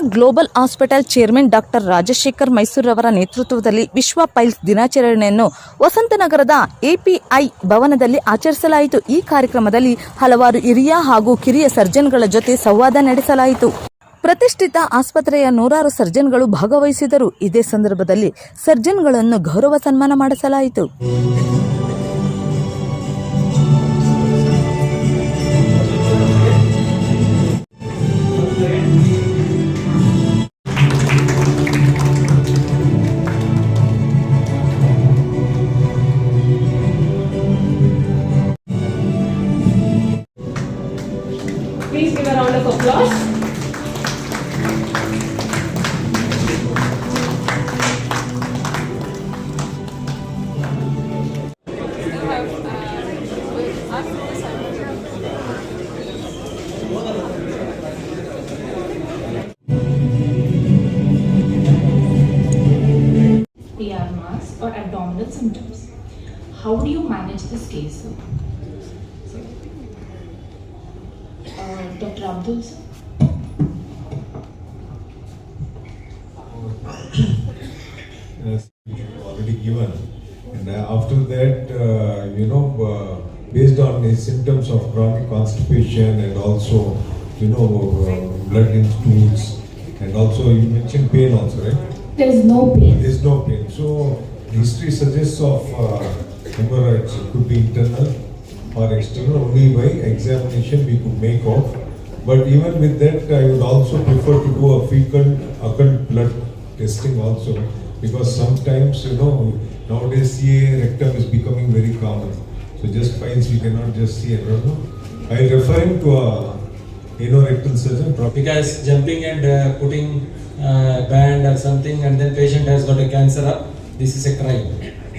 Global hospital chairman doctor Rajashekar ಮೈಸೂರವರ ನೇತೃತ್ವದಲ್ಲಿ ವಿಶ್ವ piles ದಿನಾಚರಣೆಯನ್ನು ವಸಂತನಗರದ ಎಪಿಐ ಭವನದಲ್ಲಿ ಆಚರಿಸಲಾಯಿತು. ಈ ಕಾರ್ಯಕ್ರಮದಲ್ಲಿ ಹಲವಾರು ಹಿರಿಯ ಹಾಗೂ ಕಿರಿಯ ಸರ್ಜನ್ಗಳ ಜೊತೆ ಸಂವಾದ ನಡೆಸಲಾಯಿತು. ಪ್ರತಿಷ್ಠಿತ ಆಸ್ಪತ್ರೆಯ ನೂರಾರು ಸರ್ಜನ್ಗಳು ಭಾಗವಹಿಸಿದರು. ಇದೇ ಸಂದರ್ಭದಲ್ಲಿ ಸರ್ಜನ್ಗಳನ್ನು ಗೌರವ ಸನ್ಮಾನ ಮಾಡಿಸಲಾಯಿತು. Please give a round of applause. PR mass or abdominal symptoms. How do you manage this case? sir? Uh, Dr. Abdul sir? as already given. And uh, after that, uh, you know, uh, based on his symptoms of chronic constipation and also, you know, uh, blood in stools, and also you mentioned pain also, right? There is no pain. There is no pain. So history suggests of uh, hemorrhoids it could be internal or external. Only by examination we could make out. But even with that, I would also prefer to do a fecal occult blood testing also because sometimes you know nowadays CA rectum is becoming very common. So just files we cannot just see. I know. I refer him to a anorectal surgeon. because jumping and uh, putting uh, band or something and then patient has got a cancer up this is a crime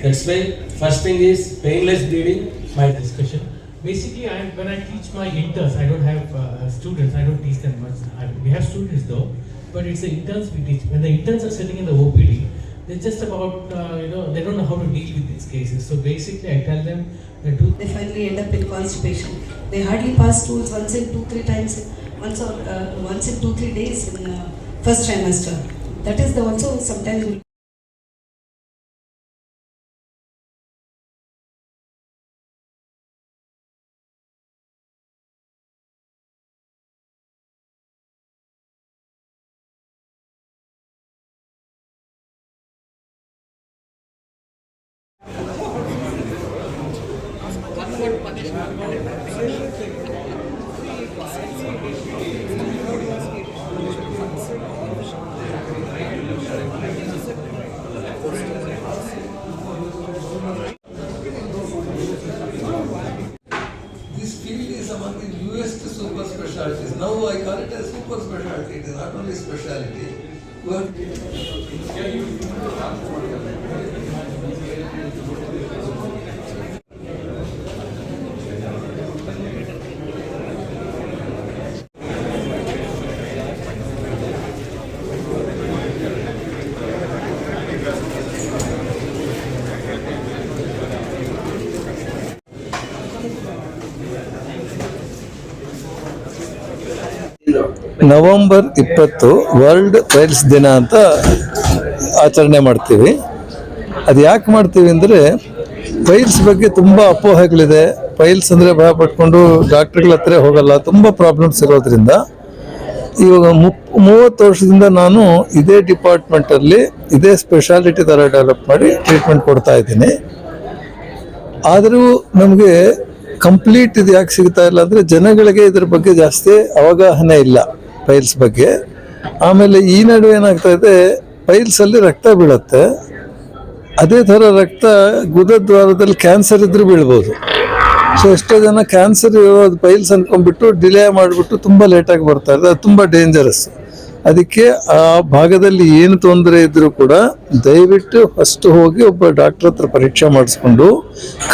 that's why first thing is painless bleeding my discussion. Basically, I, when I teach my interns, I don't have uh, students, I don't teach them much. I, we have students though, but it's the interns we teach. When the interns are sitting in the OPD, they're just about, uh, you know, they don't know how to deal with these cases. So basically, I tell them that They finally end up in constipation. They hardly pass stools once in two, three times, once or uh, once in two, three days in uh, first trimester. That is the also sometimes Gracias. November ಇಪ್ಪತ್ತು world piles ದಿನ ಅಂತ ಆಚರಣೆ ಮಾಡ್ತೀವಿ. ಅದು ಯಾಕೆ ಮಾಡ್ತೀವಿ ಅಂದರೆ piles ಬಗ್ಗೆ ತುಂಬ ಅಪೋಹೆಗಳಿದೆ. ಪೈಲ್ಸ್ ಅಂದರೆ ಭಯ ಪಟ್ಕೊಂಡು ಡಾಕ್ಟ್ರುಗಳ ಹತ್ರ ಹೋಗಲ್ಲ, ತುಂಬ ಪ್ರಾಬ್ಲಮ್ಸ್ ಇರೋದ್ರಿಂದ. ಇವಾಗ ಮುಪ್, ಮೂವತ್ತು ವರ್ಷದಿಂದ ನಾನು ಇದೇ ಡಿಪಾರ್ಟ್ಮೆಂಟಲ್ಲಿ ಇದೇ ಸ್ಪೆಷಾಲಿಟಿ ಥರ ಡೆವಲಪ್ ಮಾಡಿ ಟ್ರೀಟ್ಮೆಂಟ್ ಕೊಡ್ತಾ ಇದ್ದೀನಿ. ಆದರೂ ನಮಗೆ ಕಂಪ್ಲೀಟ್ ಇದು ಯಾಕೆ ಸಿಗ್ತಾ ಇಲ್ಲ ಅಂದರೆ ಜನಗಳಿಗೆ ಇದ್ರ ಬಗ್ಗೆ ಜಾಸ್ತಿ ಅವಗಾಹನೆ ಇಲ್ಲ. ಪೈಲ್ಸ್ ಬಗ್ಗೆ. ಆಮೇಲೆ ಈ ನಡುವೆ ಏನಾಗ್ತಾ ಇದೆ ಪೈಲ್ಸಲ್ಲಿ ರಕ್ತ ಬೀಳುತ್ತೆ. ಅದೇ ಥರ ರಕ್ತ ಗುದದ್ವಾರದಲ್ಲಿ ಕ್ಯಾನ್ಸರ್ ಇದ್ರೂ ಬೀಳ್ಬೋದು. ಸೊ ಎಷ್ಟೋ ಜನ ಕ್ಯಾನ್ಸರ್ ಇರೋದು ಪೈಲ್ಸ್ ಅನ್ಕೊಂಡ್ಬಿಟ್ಟು ಡಿಲೇ ಮಾಡಿಬಿಟ್ಟು ತುಂಬ ಲೇಟಾಗಿ ಬರ್ತಾ ಇರೋದು. ಅದು ತುಂಬ ಡೇಂಜರಸ್ ಅದಕ್ಕೆ ಆ ಭಾಗದಲ್ಲಿ ಏನು ತೊಂದರೆ ಇದ್ದರೂ ಕೂಡ ದಯವಿಟ್ಟು ಫಸ್ಟ್ ಹೋಗಿ ಒಬ್ಬ ಡಾಕ್ಟರ್ ಹತ್ರ ಪರೀಕ್ಷೆ ಮಾಡಿಸ್ಕೊಂಡು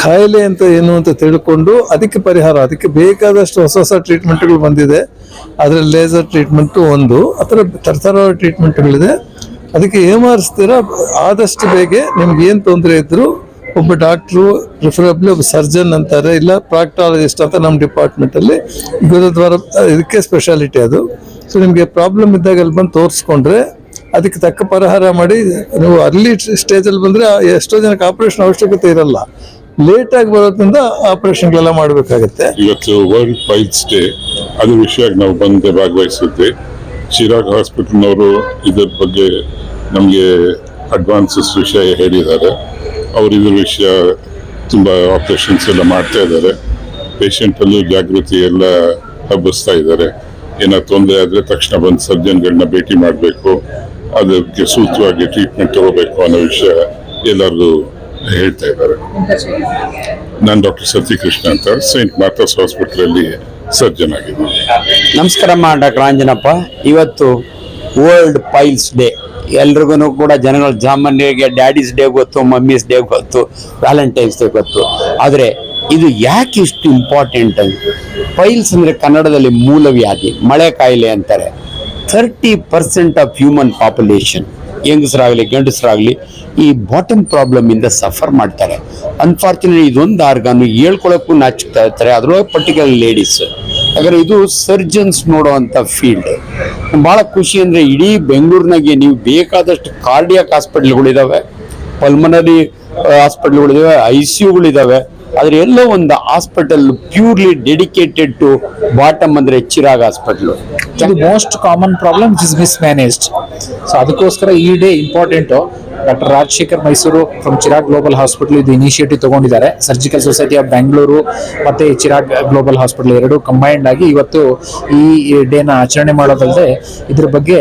ಕಾಯಿಲೆ ಅಂತ ಏನು ಅಂತ ತಿಳ್ಕೊಂಡು ಅದಕ್ಕೆ ಪರಿಹಾರ, ಅದಕ್ಕೆ ಬೇಕಾದಷ್ಟು ಹೊಸ ಹೊಸ ಟ್ರೀಟ್ಮೆಂಟ್ಗಳು ಬಂದಿದೆ. ಅದರಲ್ಲಿ ಲೇಸರ್ ಟ್ರೀಟ್ಮೆಂಟು ಒಂದು, ಆ ಥರ ಥರ ಟ್ರೀಟ್ಮೆಂಟ್ಗಳಿದೆ ಅದಕ್ಕೆ ಏಮಾರಿಸ್ತೀರ? ಆದಷ್ಟು ಬೇಗ ನಿಮ್ಗೆ ಏನು ತೊಂದರೆ ಇದ್ದರೂ ಒಬ್ಬ ಡಾಕ್ಟ್ರು ಪ್ರಿಫರಬ್ಲಿ ಒಬ್ಬ ಸರ್ಜನ್ ಅಂತಾರೆ, ಇಲ್ಲ ಪ್ರಾಕ್ಟಾಲಜಿಸ್ಟ್ ಅಂತ ನಮ್ಮ ಡಿಪಾರ್ಟ್ಮೆಂಟಲ್ಲಿ ಗುರುದ್ವಾರ, ಇದಕ್ಕೆ ಸ್ಪೆಷಾಲಿಟಿ ಅದು. ಸೊ ನಿಮಗೆ ಪ್ರಾಬ್ಲಮ್ ಇದ್ದಾಗ ಅಲ್ಲಿ ಬಂದು ತೋರಿಸ್ಕೊಂಡ್ರೆ ಅದಕ್ಕೆ ತಕ್ಕ ಪರಿಹಾರ ಮಾಡಿ ನೀವು ಅರ್ಲಿ ಸ್ಟೇಜಲ್ಲಿ ಬಂದರೆ ಎಷ್ಟೋ ಜನಕ್ಕೆ ಆಪರೇಷನ್ ಅವಶ್ಯಕತೆ ಇರಲ್ಲ. ಲೇಟಾಗಿ ಬರೋದ್ರಿಂದ ಆಪರೇಷನ್ಗಳೆಲ್ಲ ಮಾಡಬೇಕಾಗುತ್ತೆ. ಇವತ್ತು ವರ್ಲ್ಡ್ ಪೈಲ್ಸ್ ಡೇ ಅದು ವಿಷಯಕ್ಕೆ ನಾವು ಬಂದು ಭಾಗವಹಿಸಿದ್ವಿ. ಚಿರಾಗ್ ಹಾಸ್ಪಿಟಲ್ನವರು ಇದ್ರ ಬಗ್ಗೆ ನಮಗೆ ಅಡ್ವಾನ್ಸಸ್ ವಿಷಯ ಹೇಳಿದ್ದಾರೆ. ಅವರು ಇದ್ರ ವಿಷಯ ತುಂಬ ಆಪರೇಷನ್ಸ್ ಎಲ್ಲ ಮಾಡ್ತಾ ಇದ್ದಾರೆ. ಪೇಷಂಟಲ್ಲೂ ಜಾಗೃತಿ ಎಲ್ಲ ಹಬ್ಬಿಸ್ತಾ ಇದ್ದಾರೆ. ಏನಾದ್ರು ತೊಂದರೆ ಆದರೆ ತಕ್ಷಣ ಬಂದು ಸರ್ಜನ್ಗಳನ್ನ ಭೇಟಿ ಮಾಡಬೇಕು. ಅದಕ್ಕೆ ಸೂಕ್ತವಾಗಿ ಟ್ರೀಟ್ಮೆಂಟ್ ತಗೋಬೇಕು ಅನ್ನೋ ವಿಷಯ ಎಲ್ಲರಿಗೂ ಹೇಳ್ತಾ ಇದ್ದಾರೆ. ನಾನು ಡಾಕ್ಟರ್ ಸತ್ಯಕೃಷ್ಣ ಅಂತ ಸೈಂಟ್ ಮಾರ್ತಾಸ್ ಹಾಸ್ಪಿಟ್ಲಲ್ಲಿ ಸರ್ಜನ್ ಆಗಿದ್ದೀನಿ. ನಮಸ್ಕಾರಮ್ಮ, ಡಾಕ್ಟರ್ ಆಂಜನಪ್ಪ. ಇವತ್ತು ವರ್ಲ್ಡ್ ಪೈಲ್ಸ್ ಡೇ ಎಲ್ರಿಗೂ ಕೂಡ ಜನಗಳ ಸಾಮಾನ್ಯರಿಗೆ ಡ್ಯಾಡೀಸ್ ಡೇ ಗೊತ್ತು ಮಮ್ಮೀಸ್ ಡೇ ಗೊತ್ತು ವ್ಯಾಲೆಂಟೈನ್ಸ್ ಡೇ ಗೊತ್ತು. ಆದರೆ ಇದು ಯಾಕೆ ಇಷ್ಟು ಇಂಪಾರ್ಟೆಂಟ್ ಅಂತ? ಪೈಲ್ಸ್ ಅಂದರೆ ಕನ್ನಡದಲ್ಲಿ ಮೂಲವ್ಯಾಧಿ ಮಳೆ ಕಾಯಿಲೆ ಅಂತಾರೆ. Thirty percent of human population ಹೆಂಗಸರಾಗಲಿ, ಗಂಡಸರಾಗಲಿ ಈ ಬಾಟಮ್ ಪ್ರಾಬ್ಲಮ್ ಇಂದ ಸಫರ್ ಮಾಡ್ತಾರೆ. ಅನ್ಫಾರ್ಚುನೇಟ್ ಇದೊಂದು ಆರ್ಗಾನು ಹೇಳ್ಕೊಳಕ್ಕೂ ನಾಚುತ್ತಾ ಇರ್ತಾರೆ. ಅದರೊಳಗೆ ಪರ್ಟಿಕ್ಯುಲರ್ ಲೇಡೀಸ್ ಯಾಕಂದರೆ ಇದು ಸರ್ಜನ್ಸ್ ನೋಡುವಂಥ ಫೀಲ್ಡ್ ಭಾಳ ಖುಷಿ ಅಂದರೆ ಇಡೀ ಬೆಂಗಳೂರಿನಾಗೆ ನೀವು ಬೇಕಾದಷ್ಟು ಕಾರ್ಡಿಯಾಕ್ ಹಾಸ್ಪಿಟ್ಲ್ಗಳಿದ್ದಾವೆ ಪಲ್ಮನರಿ ಹಾಸ್ಪಿಟ್ಲ್ಗಳಿದ್ದಾವೆ ಐ ಸಿ ಯುಗಳಿದ್ದಾವೆ ಆದ್ರೆ ಎಲ್ಲೋ ಒಂದು hospital purely dedicated to bottom ಅಂದ್ರೆ ಚಿರಾಗ್ ಹಾಸ್ಪಿಟಲ್ ಇದು most common problem is mismanaged so ಅದಕ್ಕೋಸ್ಕರ ಈ day important doctor Rajashekar Mysore from Chirag global hospital ಇದು ಇನಿಷಿಯೇಟಿವ್ ತಗೊಂಡಿದ್ದಾರೆ. ಸರ್ಜಿಕಲ್ ಸೊಸೈಟಿ ಆಫ್ ಬ್ಯಾಂಗ್ಳೂರು ಮತ್ತೆ ಚಿರಾಗ್ ಗ್ಲೋಬಲ್ ಹಾಸ್ಪಿಟಲ್ ಎರಡು ಕಂಬೈಂಡ್ ಆಗಿ ಇವತ್ತು ಈ ಡೇನ ಆಚರಣೆ ಮಾಡೋದಲ್ಲದೆ ಇದ್ರ ಬಗ್ಗೆ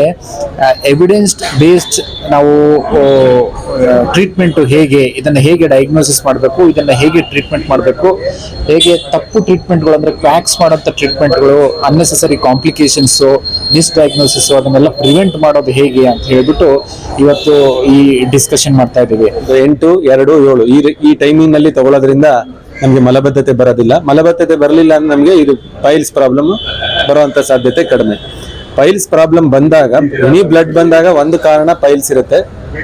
ಎವಿಡೆನ್ಸ್ಡ್ ಬೇಸ್ಡ್ ನಾವು ಟ್ರೀಟ್ಮೆಂಟ್ ಹೇಗೆ, ಇದನ್ನ ಹೇಗೆ ಡಯಾಗ್ನೋಸಿಸ್ ಮಾಡಬೇಕು, ಇದನ್ನ ಹೇಗೆ ಟ್ರೀಟ್ಮೆಂಟ್ ಮಾಡಬೇಕು, ಹೇಗೆ ತಪ್ಪು ಟ್ರೀಟ್ಮೆಂಟ್ಗಳು ಅಂದ್ರೆ ಕ್ರ್ಯಾಕ್ಸ್ ಮಾಡೋಂಥ ಟ್ರೀಟ್ಮೆಂಟ್ಗಳು ಅನ್ನೆಸೆಸರಿ ಕಾಂಪ್ಲಿಕೇಶನ್ಸ್ ಮಿಸ್ಡಯಾಗ್ನೋಸಿಸ್ ಅದನ್ನೆಲ್ಲ ಪ್ರಿವೆಂಟ್ ಮಾಡೋದು ಹೇಗೆ ಅಂತ ಹೇಳ್ಬಿಟ್ಟು ಇವತ್ತು ಈ ಡಿಸ್ಕಷನ್ ಮಾಡ್ತಾ ಇದ್ದೀವಿ. ಎಂಟು, ಎರಡು, ಏಳು. ಈ ಟೈಮಿಂಗ್ನಲ್ಲಿ ತಗೊಳ್ಳೋದ್ರಿಂದ ನಮಗೆ ಮಲಬದ್ಧತೆ ಬರೋದಿಲ್ಲ. ಮಲಬದ್ಧತೆ ಬರಲಿಲ್ಲ ಅಂದ್ರೆ ನಮಗೆ ಇದು ಪೈಲ್ಸ್ ಪ್ರಾಬ್ಲಮ್ ಬರುವಂತ ಸಾಧ್ಯತೆ ಕಡಿಮೆ. ಪೈಲ್ಸ್ ಪ್ರಾಬ್ಲಮ್ ಬಂದಾಗ ಎನಿ ಬ್ಲಡ್ ಬಂದಾಗ ಒಂದು ಕಾರಣ ಪೈಲ್ಸ್ ಇರುತ್ತೆ.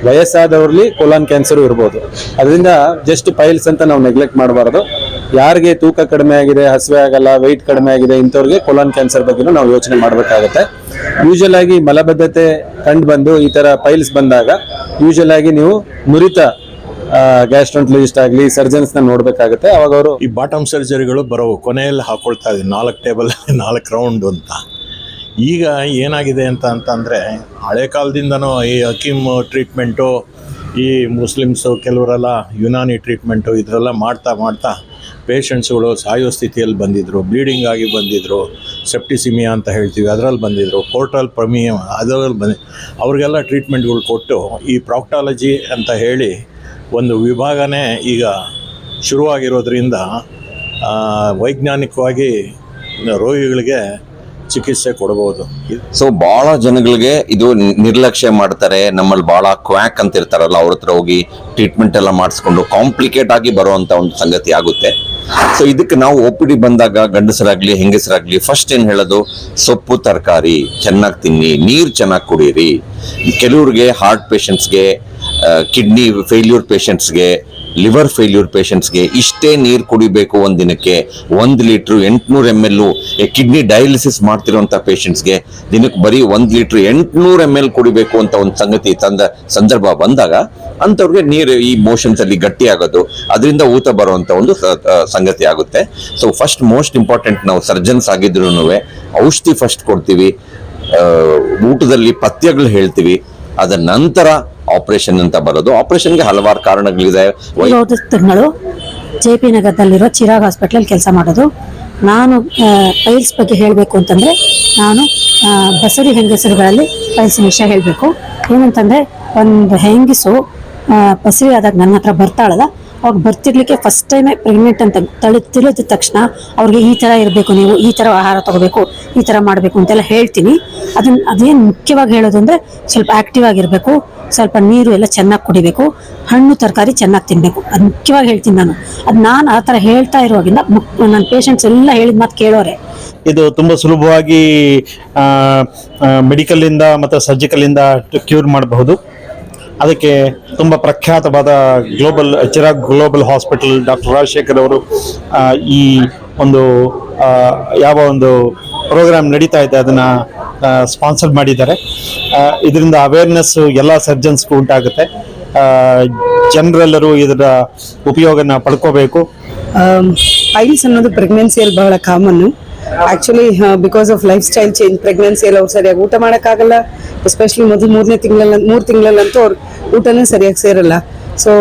ವಯಸ್ಸಾದವ್ರಲ್ಲಿ ಕೊಲಾನ್ ಕ್ಯಾನ್ಸರ್ ಇರ್ಬೋದು. ಅದರಿಂದ ಜಸ್ಟ್ ಪೈಲ್ಸ್ ಅಂತ ನಾವು ನೆಗ್ಲೆಕ್ಟ್ ಮಾಡಬಾರ್ದು. ಯಾರಿಗೆ ತೂಕ ಕಡಿಮೆ ಆಗಿದೆ, ಹಸಿವೆ ಆಗಲ್ಲ ವೆಯ್ಟ್ ಕಡಿಮೆ ಆಗಿದೆ ಇಂಥವ್ರಿಗೆ ಕೊಲಾನ್ ಕ್ಯಾನ್ಸರ್ ಬಗ್ಗೆನೂ ನಾವು ಯೋಚನೆ ಮಾಡಬೇಕಾಗುತ್ತೆ. ಯೂಶಲ್ ಆಗಿ ಮಲಬದ್ಧತೆ ಕಂಡು ಬಂದು ಈ ಥರ ಪೈಲ್ಸ್ ಬಂದಾಗ ಯೂಶಲ್ ಆಗಿ ನೀವು ನುರಿತ ಗ್ಯಾಸ್ಟ್ರಂಟ್ಲಿಸ್ಟ್ ಆಗಲಿ ಸರ್ಜನ್ಸ್ನ ನೋಡಬೇಕಾಗುತ್ತೆ ನೋಡ್ಬೇಕಾಗುತ್ತೆ. ಅವಾಗ ಅವರು ಈ ಬಾಟಮ್ ಸರ್ಜರಿಗಳು ಬರೋ ಕೊನೆಯಲ್ಲಿ ಹಾಕೊಳ್ತಾ ಇದ್ದೀವಿ ನಾಲ್ಕು ಟೇಬಲ್ ನಾಲ್ಕು ರೌಂಡ್ ಅಂತ. ಈಗ ಏನಾಗಿದೆ ಅಂತ ಅಂತಂದರೆ, ಹಳೆ ಕಾಲದಿಂದನೂ ಈ ಹಕೀಮ್ ಟ್ರೀಟ್ಮೆಂಟು ಈ ಮುಸ್ಲಿಮ್ಸು ಕೆಲವರೆಲ್ಲ ಯುನಾನಿ ಟ್ರೀಟ್ಮೆಂಟು ಇದರೆಲ್ಲ ಮಾಡ್ತಾ ಮಾಡ್ತಾ ಪೇಷಂಟ್ಸ್ಗಳು ಸಾಯೋ ಸ್ಥಿತಿಯಲ್ಲಿ ಬಂದಿದ್ದರು ಬ್ಲೀಡಿಂಗ್ ಆಗಿ ಬಂದಿದ್ದರು ಸೆಪ್ಟಿಸಿಮಿಯಾ ಅಂತ ಹೇಳ್ತೀವಿ, ಅದರಲ್ಲಿ ಬಂದಿದ್ದರು ಪೋರ್ಟಲ್ ಪ್ರಮಿಯಮ್ ಅದರಲ್ಲಿ ಬಂದಿ, ಅವ್ರಿಗೆಲ್ಲ ಟ್ರೀಟ್ಮೆಂಟ್ಗಳು ಕೊಟ್ಟು ಈ ಪ್ರಾಕ್ಟಾಲಜಿ ಅಂತ ಹೇಳಿ ಒಂದು ವಿಭಾಗನೇ ಈಗ ಶುರುವಾಗಿರೋದ್ರಿಂದ ವೈಜ್ಞಾನಿಕವಾಗಿ ರೋಗಿಗಳಿಗೆ ಚಿಕಿತ್ಸೆ ಕೊಡಬಹುದು ಸೊ ಬಹಳ ಜನಗಳಿಗೆ ಇದು ನಿರ್ಲಕ್ಷ್ಯ ಮಾಡ್ತಾರೆ ನಮ್ಮಲ್ಲಿ ಬಹಳ ಕ್ವಾಕ್ ಅಂತ ಇರ್ತಾರಲ್ಲ ಅವ್ರ ಹತ್ರ ಹೋಗಿ ಟ್ರೀಟ್ಮೆಂಟ್ ಎಲ್ಲ ಮಾಡಿಸ್ಕೊಂಡು ಕಾಂಪ್ಲಿಕೇಟ್ ಆಗಿ ಬರುವಂತ ಒಂದು ಸಂಗತಿ ಆಗುತ್ತೆ. ಸೊ ಇದಕ್ಕೆ ನಾವು ಒ ಪಿ ಡಿ ಬಂದಾಗ ಗಂಡಸರಾಗ್ಲಿ, ಹೆಂಗಸರಾಗ್ಲಿ ಫಸ್ಟ್ ಏನ್ ಹೇಳೋದು? ಸೊಪ್ಪು, ತರಕಾರಿ, ಚೆನ್ನಾಗಿ ತಿನ್ನಿ, ನೀರು ಚೆನ್ನಾಗಿ ಕುಡಿಯಿರಿ ಕೆಲವ್ರಿಗೆ ಹಾರ್ಟ್ ಪೇಷಂಟ್ಸ್ಗೆ ಕಿಡ್ನಿ ಫೇಲ್ಯೂರ್ ಪೇಷಂಟ್ಸ್ಗೆ ಲಿವರ್ ಫೇಲ್ಯೂರ್ ಪೇಷಂಟ್ಸ್ಗೆ ಇಷ್ಟೇ ನೀರು ಕುಡಿಬೇಕು ಒಂದು ದಿನಕ್ಕೆ ಒಂದು ಲೀಟ್ರು ಎಂಟುನೂರು ಎಂ ಎಲ್ ಕಿಡ್ನಿ ಡಯಾಲಿಸಿಸ್ ಮಾಡ್ತಿರೋಂಥ ಪೇಷಂಟ್ಸ್ಗೆ ದಿನಕ್ಕೆ ಬರೀ ಒಂದು ಲೀಟ್ರ್ ಎಂಟುನೂರು ಎಂ ಎಲ್ ಕುಡಿಬೇಕು ಅಂತ ಒಂದು ಸಂಗತಿ ತಂದ ಸಂದರ್ಭ ಬಂದಾಗ ಅಂಥವ್ರಿಗೆ ನೀರು ಈ ಮೋಷನ್ಸ್ ಅಲ್ಲಿ ಗಟ್ಟಿ ಆಗೋದು. ಅದರಿಂದ ಊತ ಬರುವಂಥ ಒಂದು ಸಂಗತಿ ಆಗುತ್ತೆ. ಸೊ ಫಸ್ಟ್ ಮೋಸ್ಟ್ ಇಂಪಾರ್ಟೆಂಟ್ ನಾವು ಸರ್ಜನ್ಸ್ ಆಗಿದ್ರು ಔಷಧಿ ಫಸ್ಟ್ ಕೊಡ್ತೀವಿ. ಊಟದಲ್ಲಿ ಪಥ್ಯಗಳು ಹೇಳ್ತೀವಿ. ಅದರ ನಂತರ ಆಪರೇಷನ್ ಅಂತ ಬರೋದು. ಆಪರೇಷನ್ಗೆ ಹಲವಾರು ಕಾರಣಗಳಿದೆ. ತಿಂಗಳು ಜೆ ಪಿ ನಗರದಲ್ಲಿರೋ ಚಿರಾಗ್ ಹಾಸ್ಪಿಟ್ಲಲ್ಲಿ ಕೆಲಸ ಮಾಡೋದು. ನಾನು ಪೈಲ್ಸ್ ಬಗ್ಗೆ ಹೇಳಬೇಕು ಅಂತಂದರೆ, ನಾನು ಬಸರಿ ಹೆಂಗಸರುಗಳಲ್ಲಿ ಪೈಲ್ಸಿನ ವಿಷಯ ಹೇಳಬೇಕು. ಏನಂತಂದರೆ, ಒಂದು ಹೆಂಗಸು ಬಸರಿ ಆದಾಗ ನನ್ನ ಹತ್ರ ಬರ್ತಾಳಲ್ಲ ಅವಾಗ ಬರ್ತಿರ್ಲಿಕ್ಕೆ ಫಸ್ಟ್ ಟೈಮೇ ಪ್ರೆಗ್ನೆಂಟ್ ಅಂತ ತಳಿ ತಿಳಿದ ತಕ್ಷಣ ಅವ್ರಿಗೆ ಈ ಥರ ಇರಬೇಕು ನೀವು, ಈ ಥರ ಆಹಾರ ತಗೋಬೇಕು, ಈ ಥರ ಮಾಡಬೇಕು ಅಂತೆಲ್ಲ ಹೇಳ್ತೀನಿ. ಅದನ್ನ ಅದೇನು ಮುಖ್ಯವಾಗಿ ಹೇಳೋದು ಅಂದರೆ ಸ್ವಲ್ಪ ಆ್ಯಕ್ಟಿವ್ ಆಗಿರಬೇಕು, ಸ್ವಲ್ಪ ನೀರು ಎಲ್ಲ ಚೆನ್ನಾಗಿ ಕುಡಿಬೇಕು, ಹಣ್ಣು, ತರಕಾರಿ ಚೆನ್ನಾಗಿ ತಿನ್ನಬೇಕು ಅದು ಮುಖ್ಯವಾಗಿ ಹೇಳ್ತೀನಿ ನಾನು. ಅದು ನಾನು ಆ ಥರ ಹೇಳ್ತಾ ಇರುವಾಗಿಂದ ನನ್ನ ಪೇಷಂಟ್ಸ್ ಎಲ್ಲ ಹೇಳಿದ ಮಾತು ಕೇಳೋರೆ. ಇದು ತುಂಬ ಸುಲಭವಾಗಿ ಮೆಡಿಕಲಿಂದ ಮತ್ತು ಸರ್ಜಿಕಲಿಂದ ಕ್ಯೂರ್ ಮಾಡಬಹುದು. ಅದಕ್ಕೆ ತುಂಬ ಪ್ರಖ್ಯಾತವಾದ global, Chirag global hospital doctor Rajashekar ಅವರು ಈ ಒಂದು ಯಾವ ಒಂದು ಪ್ರೋಗ್ರಾಮ್ ನಡೀತಾ ಇದೆ ಅದನ್ನು ಸ್ಪಾನ್ಸರ್ ಮಾಡಿದ್ದಾರೆ. ಇದರಿಂದ ಅವೇರ್ನೆಸ್ ಎಲ್ಲ ಸರ್ಜನ್ಸ್ಗೂ ಉಂಟಾಗುತ್ತೆ. ಜನರೆಲ್ಲರೂ ಇದರ ಉಪಯೋಗನ ಪಡ್ಕೋಬೇಕು. ಪೈಲ್ಸ್ ಅನ್ನೋದು ಪ್ರೆಗ್ನೆನ್ಸಿಯಲ್ಲಿ ಬಹಳ common actually because of lifestyle change ಪ್ರೆಗ್ನೆನ್ಸಿಯಲ್ಲಿ ಅವ್ರು ಸರಿಯಾಗಿ ಊಟ ಮಾಡೋಕ್ಕಾಗಲ್ಲ. ಎಸ್ಪೆಷಲಿ ಮೊದಲು ಮೂರನೇ ತಿಂಗಳಲ್ಲಿ, ಮೂರು ತಿಂಗಳಲ್ಲಂತೂ ಅವ್ರು ಊಟನೂ ಸರಿಯಾಗಿ ಸೇರಲ್ಲ. ಸೊ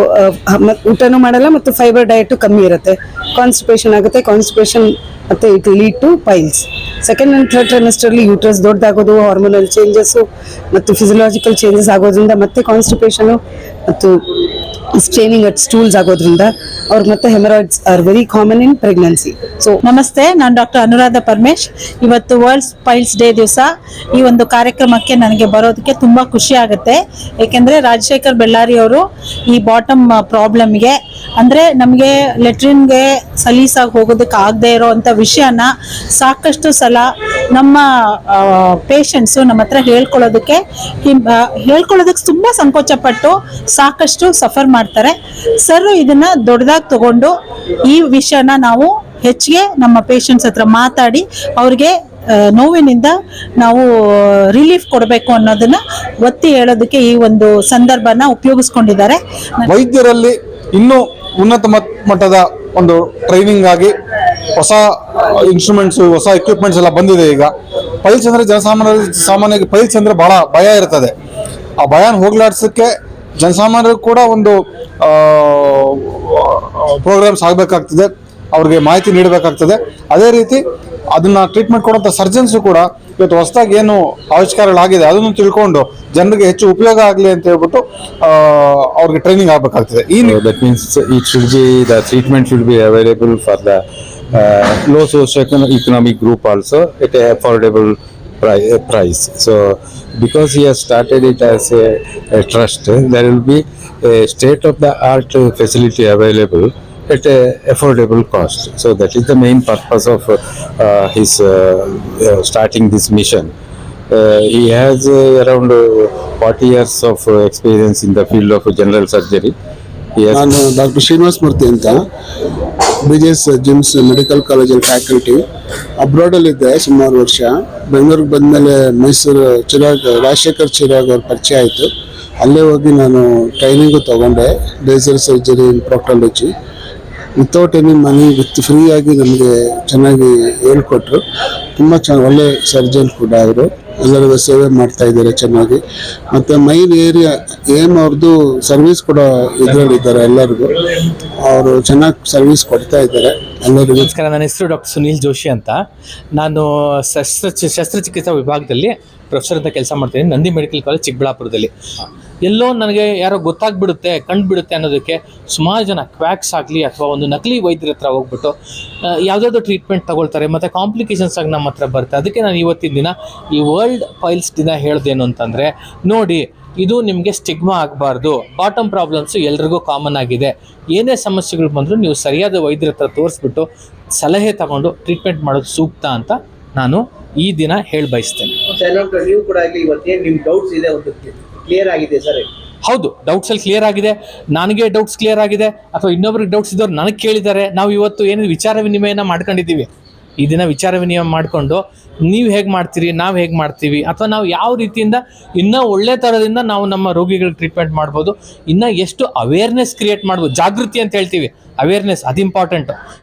ಊಟನೂ ಮಾಡಲ್ಲ ಮತ್ತು ಫೈಬರ್ ಡಯಟು ಕಮ್ಮಿ ಇರುತ್ತೆ. ಕಾನ್ಸ್ಟಿಪೇಷನ್ ಆಗುತ್ತೆ ಕಾನ್ಸ್ಟಿಪೇಷನ್ ಮತ್ತು it lead to piles second and third ಟ್ರೈಮಿಸ್ಟರ್ಲಿ uterus ದೊಡ್ಡದಾಗೋದು ಹಾರ್ಮೋನಲ್ ಚೇಂಜಸ್ಸು ಮತ್ತು ಫಿಸಿಯಲಾಜಿಕಲ್ ಚೇಂಜಸ್ ಆಗೋದ್ರಿಂದ ಮತ್ತೆ ಕಾನ್ಸ್ಟಿಪೇಷನು ಮತ್ತು ಸ್ಟ್ರೈನಿಂಗ್ ಅಟ್ ಸ್ಟೂಲ್ಸ್ ಆಗೋದ್ರಿಂದ ಅವ್ರಿಗೆ ಮತ್ತೆ hemorrhoids are very common in pregnancy so ನಮಸ್ತೆ, ನಾನು ಡಾಕ್ಟರ್ ಅನುರಾಧ ಪರಮೇಶ್. ಇವತ್ತು ವರ್ಲ್ಡ್ ಪೈಲ್ಸ್ ಡೇ ದಿವಸ. ಈ ಒಂದು ಕಾರ್ಯಕ್ರಮಕ್ಕೆ ನನಗೆ ಬರೋದಕ್ಕೆ ತುಂಬ ಖುಷಿ ಆಗುತ್ತೆ. ಏಕೆಂದರೆ ರಾಜಶೇಖರ್ ಬೆಳ್ಳಾರಿ ಅವರು ಈ ಬಾಟಮ್ ಪ್ರಾಬ್ಲಮ್ಗೆ ಅಂದರೆ ನಮಗೆ ಲೆಟ್ರಿನ್ಗೆ ಸಲೀಸಾಗಿ ಹೋಗೋದಕ್ಕೆ ಆಗದೆ ಇರೋವಂಥ ವಿಷಯನ ಸಾಕಷ್ಟು ಸಲ ನಮ್ಮ ಪೇಷಂಟ್ಸು ನಮ್ಮ ಹತ್ರ ಹೇಳ್ಕೊಳ್ಳೋದಕ್ಕೆ ಹೇಳ್ಕೊಳ್ಳೋದಕ್ಕೆ ತುಂಬ ಸಂಕೋಚಪಟ್ಟು ಸಾಕಷ್ಟು ಸಫರ್ ಮಾಡ್ತಾರೆ. ಸರ್, ಇದನ್ನ ದೊಡ್ಡದಾಗಿ ತಗೊಂಡು ಈ ವಿಷಯನ ನಾವು ಹೆಚ್ಚಿಗೆ ನಮ್ಮ ಪೇಷಂಟ್ಸ್ ಹತ್ರ ಮಾತಾಡಿ ಅವ್ರಿಗೆ ನೋವಿನಿಂದ ನಾವು ರಿಲೀಫ್ ಕೊಡಬೇಕು ಅನ್ನೋದನ್ನ ಒತ್ತಿ ಹೇಳೋದಕ್ಕೆ ಈ ಒಂದು ಸಂದರ್ಭನ ಉಪಯೋಗಿಸ್ಕೊಂಡಿದ್ದಾರೆ. ವೈದ್ಯರಲ್ಲಿ ಇನ್ನೂ ಉನ್ನತ ಮಟ್- ಮಟ್ಟದ ಒಂದು ಟ್ರೈನಿಂಗ್ ಆಗಿ ಹೊಸ ಇನ್ಸ್ಟ್ರೂಮೆಂಟ್ಸ್ ಹೊಸ ಎಕ್ವಿಪ್ಮೆಂಟ್ಸ್ ಎಲ್ಲ ಬಂದಿದೆ ಈಗ. ಪೈಲ್ಸ್ ಅಂದ್ರೆ ಜನಸಾಮಾನ್ಯ ಸಾಮಾನ್ಯವಾಗಿ ಪೈಲ್ಸ್ ಅಂದ್ರೆ ಬಹಳ ಭಯ ಇರ್ತದೆ. ಆ ಭಯನ ಹೋಗ್ಲಾಡ್ಸಕ್ಕೆ ಜನಸಾಮಾನ್ಯರು ಕೂಡ ಒಂದು ಪ್ರೋಗ್ರಾಮ್ಸ್ ಆಗಬೇಕಾಗ್ತದೆ. ಅವ್ರಿಗೆ ಮಾಹಿತಿ ನೀಡಬೇಕಾಗ್ತದೆ. ಅದೇ ರೀತಿ ಅದನ್ನ ಟ್ರೀಟ್ಮೆಂಟ್ ಕೊಡುವಂಥ ಸರ್ಜನ್ಸು ಕೂಡ ಇವತ್ತು ಹೊಸದಾಗಿ ಏನು ಆವಿಷ್ಕಾರಗಳಾಗಿದೆ ಅದನ್ನು ತಿಳ್ಕೊಂಡು ಜನರಿಗೆ ಹೆಚ್ಚು ಉಪಯೋಗ ಆಗಲಿ ಅಂತ ಹೇಳ್ಬಿಟ್ಟು ಅವ್ರಿಗೆ ಟ್ರೈನಿಂಗ್ ಆಗಬೇಕಾಗ್ತದೆ ಈ that means it it the treatment available for the uh, low socio-economic group also at a affordable pri- uh, price. So because he has started it as a, a trust, there will be a state-of-the-art facility available at a affordable cost. So that is the main purpose of uh, uh, his uh, uh, starting this mission. Uh, he has uh, around uh, 40 years of uh, experience in the field of general surgery. He has ನಾನು doctor Srinivas Murthy ಅಂತ B G S GIMS medical ಕಾಲೇಜಲ್ಲಿ faculty ಅಬ್ರಾಡಲ್ಲಿದ್ದೆ ಸುಮಾರು ವರ್ಷ ಬೆಂಗಳೂರಿಗೆ ಬಂದಮೇಲೆ ಮೈಸೂರು ಚಿರಾಗ್ ರಾಜಶೇಖರ್ ಚಿರಾಗ್ ಅವ್ರ ಪರಿಚಯ ಆಯಿತು ಅಲ್ಲೇ ಹೋಗಿ ನಾನು ಟ್ರೈನಿಂಗು ತೊಗೊಂಡೆ laser surgery in proctology without any money with ಫ್ರೀಯಾಗಿ ನಮಗೆ ಚೆನ್ನಾಗಿ ಹೇಳ್ಕೊಟ್ರು. ತುಂಬ ಚೆನ್ನಾಗಿ ಒಳ್ಳೆ ಸರ್ಜನ್ ಕೂಡ ಅವರು. ಎಲ್ಲರಿಗೂ ಸೇವೆ ಮಾಡ್ತಾ ಇದ್ದಾರೆ ಚೆನ್ನಾಗಿ. ಮತ್ತು ಮೈನ್ ಏರಿಯಾ ಏನು ಅವ್ರದ್ದು ಸರ್ವಿಸ್ ಕೂಡ ಇದರಲ್ಲಿದ್ದಾರೆ ಎಲ್ಲರಿಗೂ. ಅವರು ಚೆನ್ನಾಗಿ ಸರ್ವಿಸ್ ಕೊಡ್ತಾ ಇದ್ದಾರೆ ಎಲ್ಲರಿಗೂ. ನಮಸ್ಕಾರ, ನನ್ನ ಹೆಸರು ಡಾಕ್ಟರ್ ಸುನೀಲ್ ಜೋಶಿ ಅಂತ. ನಾನು ಶಸ್ತ್ರ, ಶಸ್ತ್ರಚಿಕಿತ್ಸಾ ವಿಭಾಗದಲ್ಲಿ ಪ್ರೊಫೆಸರ್ ಅಂತ ಕೆಲಸ ಮಾಡ್ತೀನಿ ನಂದಿ ಮೆಡಿಕಲ್ ಕಾಲೇಜ್ ಚಿಕ್ಕಬಳ್ಳಾಪುರದಲ್ಲಿ. ಎಲ್ಲೋ ನನಗೆ ಯಾರೋ ಗೊತ್ತಾಗ್ಬಿಡುತ್ತೆ, ಕಂಡುಬಿಡುತ್ತೆ ಅನ್ನೋದಕ್ಕೆ ಸುಮಾರು ಜನ ಕ್ವ್ಯಾಕ್ಸ್ ಆಗಲಿ ಅಥವಾ ಒಂದು ನಕಲಿ ವೈದ್ಯರ ಹತ್ರ ಹೋಗ್ಬಿಟ್ಟು ಯಾವುದಾದ್ರು ಟ್ರೀಟ್ಮೆಂಟ್ ತಗೊಳ್ತಾರೆ, ಮತ್ತು ಕಾಂಪ್ಲಿಕೇಶನ್ಸ್ ಆಗಿ ನಮ್ಮ ಹತ್ರ ಬರುತ್ತೆ. ಅದಕ್ಕೆ ನಾನು ಇವತ್ತಿನ ದಿನ ಈ ವರ್ಲ್ಡ್ ಫೈಲ್ಸ್ ದಿನ ಹೇಳ್ದೇನು ಅಂತಂದರೆ, ನೋಡಿ, ಇದು ನಿಮಗೆ ಸ್ಟಿಗ್ಮಾ ಆಗಬಾರ್ದು. ಬಾಟಮ್ ಪ್ರಾಬ್ಲಮ್ಸು ಎಲ್ರಿಗೂ ಕಾಮನ್ ಆಗಿದೆ. ಏನೇ ಸಮಸ್ಯೆಗಳು ಬಂದರೂ ನೀವು ಸರಿಯಾದ ವೈದ್ಯರ ಹತ್ರ ತೋರಿಸ್ಬಿಟ್ಟು ಸಲಹೆ ತಗೊಂಡು ಟ್ರೀಟ್ಮೆಂಟ್ ಮಾಡೋದು ಸೂಕ್ತ ಅಂತ ನಾನು ಈ ದಿನ ಹೇಳಿ ಬಯಸ್ತೇನೆ ಕ್ಲಿಯರ್ ಆಗಿದೆ ಸರ್? ಹೌದು ಡೌಟ್ಸ್ ಅಲ್ಲಿ ಕ್ಲಿಯರ್ ಆಗಿದೆ. ನನಗೆ ಡೌಟ್ಸ್ ಕ್ಲಿಯರ್ ಆಗಿದೆ. ಅಥವಾ ಇನ್ನೊಬ್ರಿಗೆ ಡೌಟ್ಸ್ ಇದ್ದವ್ರು ನನಗೆ ಕೇಳಿದ್ದಾರೆ. ನಾವು ಇವತ್ತು ಏನು ವಿಚಾರ ವಿನಿಮಯನ ಮಾಡ್ಕೊಂಡಿದ್ದೀವಿ. ಈ ದಿನ ವಿಚಾರ ವಿನಿಮಯ ಮಾಡಿಕೊಂಡು ನೀವು ಹೇಗೆ ಮಾಡ್ತೀರಿ, ನಾವು ಹೇಗೆ ಮಾಡ್ತೀವಿ, ಅಥವಾ ನಾವು ಯಾವ ರೀತಿಯಿಂದ ಇನ್ನೂ ಒಳ್ಳೆ ಥರದಿಂದ ನಾವು ನಮ್ಮ ರೋಗಿಗಳಿಗೆ ಟ್ರೀಟ್ಮೆಂಟ್ ಮಾಡ್ಬೋದು, ಇನ್ನೂ ಎಷ್ಟು ಅವೇರ್ನೆಸ್ ಕ್ರಿಯೇಟ್ ಮಾಡ್ಬೋದು, ಜಾಗೃತಿ ಅಂತ ಹೇಳ್ತೀವಿ. ಅವೇರ್ನೆಸ್ ಅದು ಇಂಪಾರ್ಟೆಂಟು